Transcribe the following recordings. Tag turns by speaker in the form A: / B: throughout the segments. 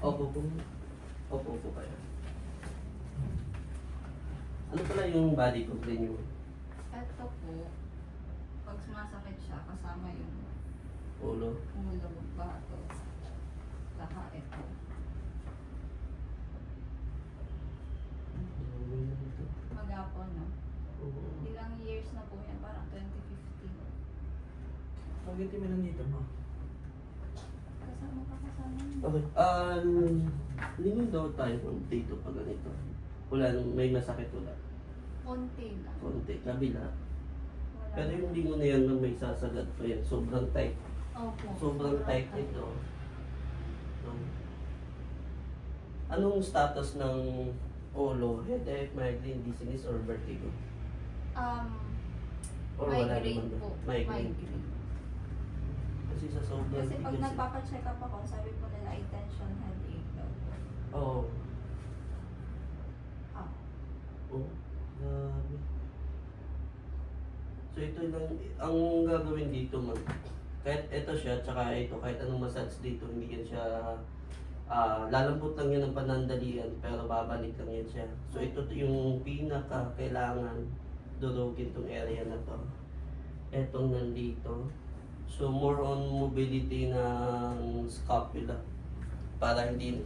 A: Opo po. Opo po kayo. Ano pala yung body complaint nyo?
B: Ito po, pag sumasakit siya, kasama yung
A: Ulo?
B: ulo, bato, saka ito. Magapon, no? Ilang years na po yan, parang 2015.
C: Bakit kami nandito mo?
B: Kasama ka kasama yun.
A: Okay. Um, lingon daw tayo kung dito pag ganito. Wala nang may masakit wala.
B: Konti lang.
A: Konti. Kabila.
B: Wala
A: Pero yung
B: lang.
A: lingon na yan na may sasagad pa yan. Sobrang tight.
B: Opo.
A: Sobrang tight ito. No. Anong status ng ulo? Headache, migraine, dizziness, or vertigo?
B: Um,
A: Or wala
B: migraine
A: naman?
B: po.
A: Migraine.
B: Migraine.
A: Kasi sa sobrang
B: Kasi pag
A: tigas-
B: nagpapacheck up ako, sabi po nila ay tension headache daw.
A: Oo.
B: Ah,
A: Oh, grabe. So ito lang, ang gagawin dito man, kahit ito siya, tsaka ito, kahit anong massage dito, hindi yan siya, ah lalambot lang yan ng panandalian, pero babalik lang yan siya. So ito yung pinaka kailangan durugin tong area na to. Etong nandito. So more on mobility ng scapula para hindi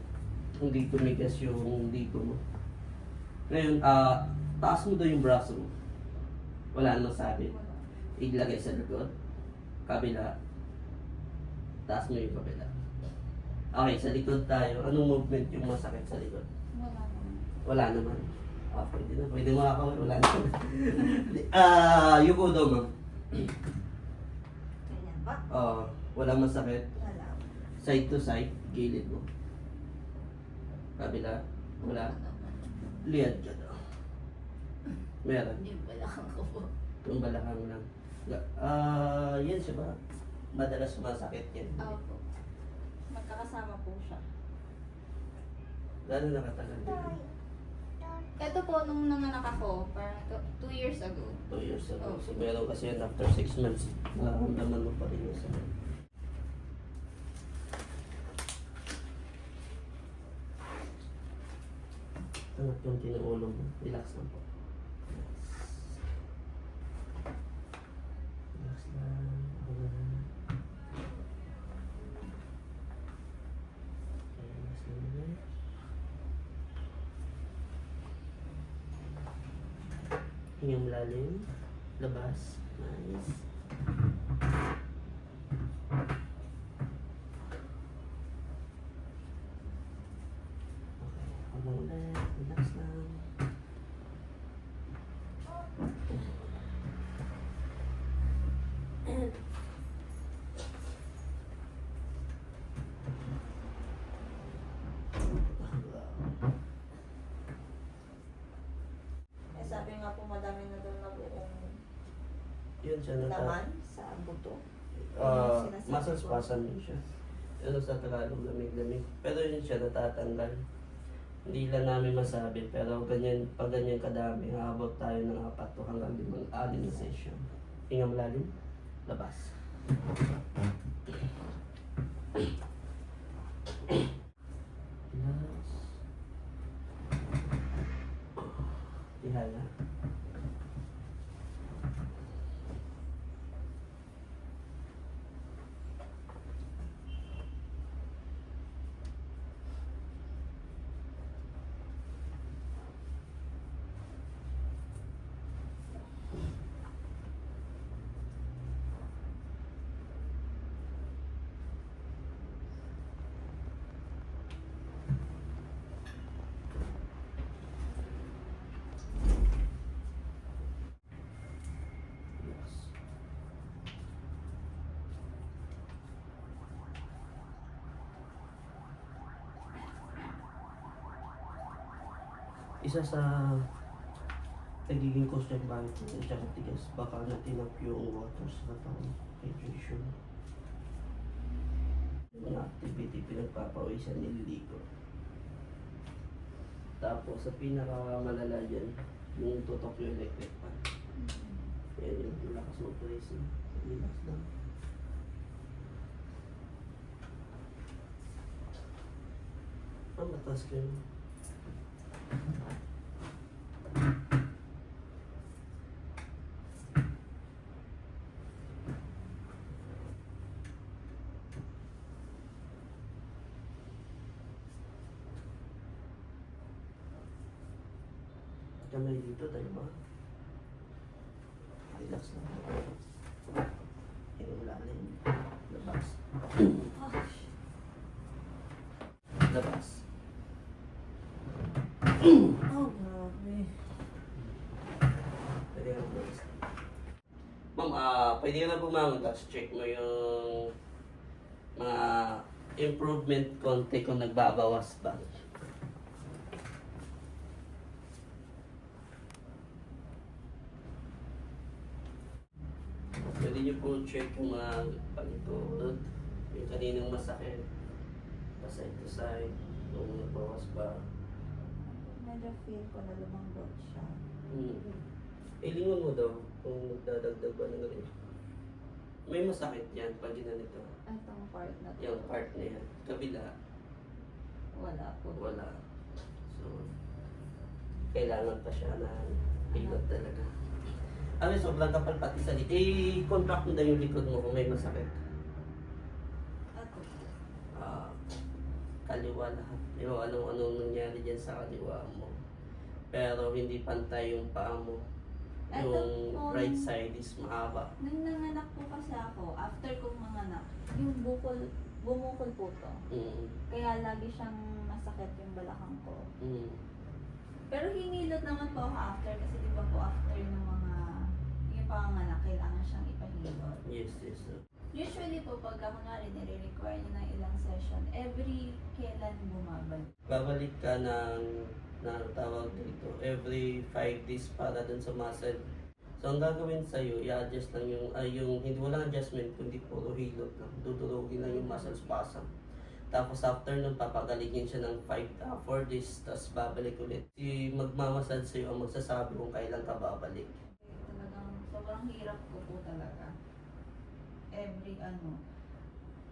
A: hindi tumigas yung dito mo. Ngayon, ah, taas mo daw yung braso mo. Wala nang sabi. Ilagay sa likod. Kabila. Taas mo yung kabila. Okay, sa likod tayo. Anong movement yung masakit sa likod?
B: Wala naman.
A: Wala naman. Ah, pwede na. Pwede makakawin. Wala naman. Ah, yuko daw, ma'am. Ah, walang masakit.
B: Wala.
A: Side to side. Gilid mo. Kabila. Wala. Liad ka daw. Meron.
B: Hindi wala kang po.
A: Yung balakang lang. Ah, yan siya ba? Madalas sumasakit yan.
B: Opo. Magkakasama po siya.
A: Gano'n nakatagal din?
B: Ito po nung nanganak ako, parang two, two years ago.
A: Two years ago.
B: Oh.
A: So, meron kasi yan after six months. Nararamdaman mo pa rin yung sakit. Angat yung tinuulo mo. Relax lang po. Relax lang. Ako na. Okay, relax lang ulit. Hinga malalim. Labas. Nice. Okay, ako na ulit. Relax lang.
D: Eh, sabi nga po madami na doon na buong
A: Yun siya nata.
D: laman sa buto.
A: Uh,
D: ko.
A: spasm yun siya. Ano sa Tagalog, lamig-lamig. Pero yun siya natatanggal. Hindi lang namin masabi, pero ganyan, pag ganyan kadami, haabot tayo ng apat to hanggang limang anim na session. Hinga malalim, labas. Relax. Ihala. Relax. Isa sa nagiging cause ng bakit na siya katigas, baka natin up yung water sa katawan, hydration. Mga activity pinagpapawisan nililigo. Tapos sa pinakamalala dyan, yung tutok yung electric fan. Yan yung lakas mo no? Relax lang. Ah, mataas ka yun. Kamay dito, tayo ba? Relax lang. Yung lalim. Labas. Labas.
D: Oh, grabe.
A: Pwede ka na bumas. Ma'am, ah, pwede ka na bumangon tapos check mo yung mga improvement konti kung nagbabawas ba. Pwede niyo po check yung mga palikod, yung kaninang masakit, pa side to side, kung nagbawas ba.
D: Medyo feel ko na lumambot siya.
A: Hmm. Ilingon mo daw kung nagdadagdag ba ng ganito. May masakit yan pag ginanito.
B: Itong part na to.
A: Yung part na yan. Kabila,
B: Wala po.
A: wala. So, kailangan pa siya na hilot talaga. Ano sobrang kapal pati sa likod. I-contract mo daw yung likod mo kung may masakit.
B: Ato.
A: Ah, kaliwa lahat. Yung anong-anong nangyari dyan sa kaliwa mo. Pero hindi pantay yung paa mo. Yung
B: po,
A: right side is mahaba.
B: Nung nanganak po kasi ako, after kong manganak, yung bukol, bumukol po to.
A: Mm.
B: Kaya lagi siyang masakit yung balakang ko.
A: Mm.
B: Pero hinilot naman po ako after kasi di ba po after ng mga yung panganak, kailangan siyang ipahilot.
A: Yes, yes. sir.
B: Usually po pagka kunwari nire-require niya ng ilang session, every kailan bumabalik.
A: Babalik ka ng, na tawag dito, every 5 days para dun sa muscle. So, ang gagawin sa'yo, i-adjust lang yung, ay yung, hindi walang adjustment, kundi puro hilot lang. Dudurugin lang yung muscle spasm. Tapos after nun, papagaligin siya ng 5, uh, 4 days, tapos babalik ulit. Si magmamasad sa'yo ang magsasabi kung kailan ka babalik.
B: Talagang sobrang hirap ko po talaga. Every ano.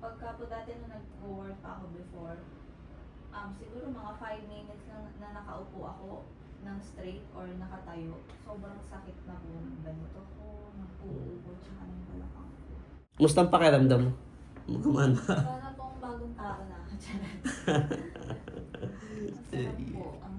B: Pagka po dati nung nag-work ako before, um, siguro mga 5 minutes lang na nakaupo ako ng straight or nakatayo, sobrang sakit na po ng ganito ko, ng puso ko, tsaka ng balakang ko.
A: Musta ang pakiramdam mo? Gumana.
B: Para pong bagong tao na. Charot. Masarap po. Ang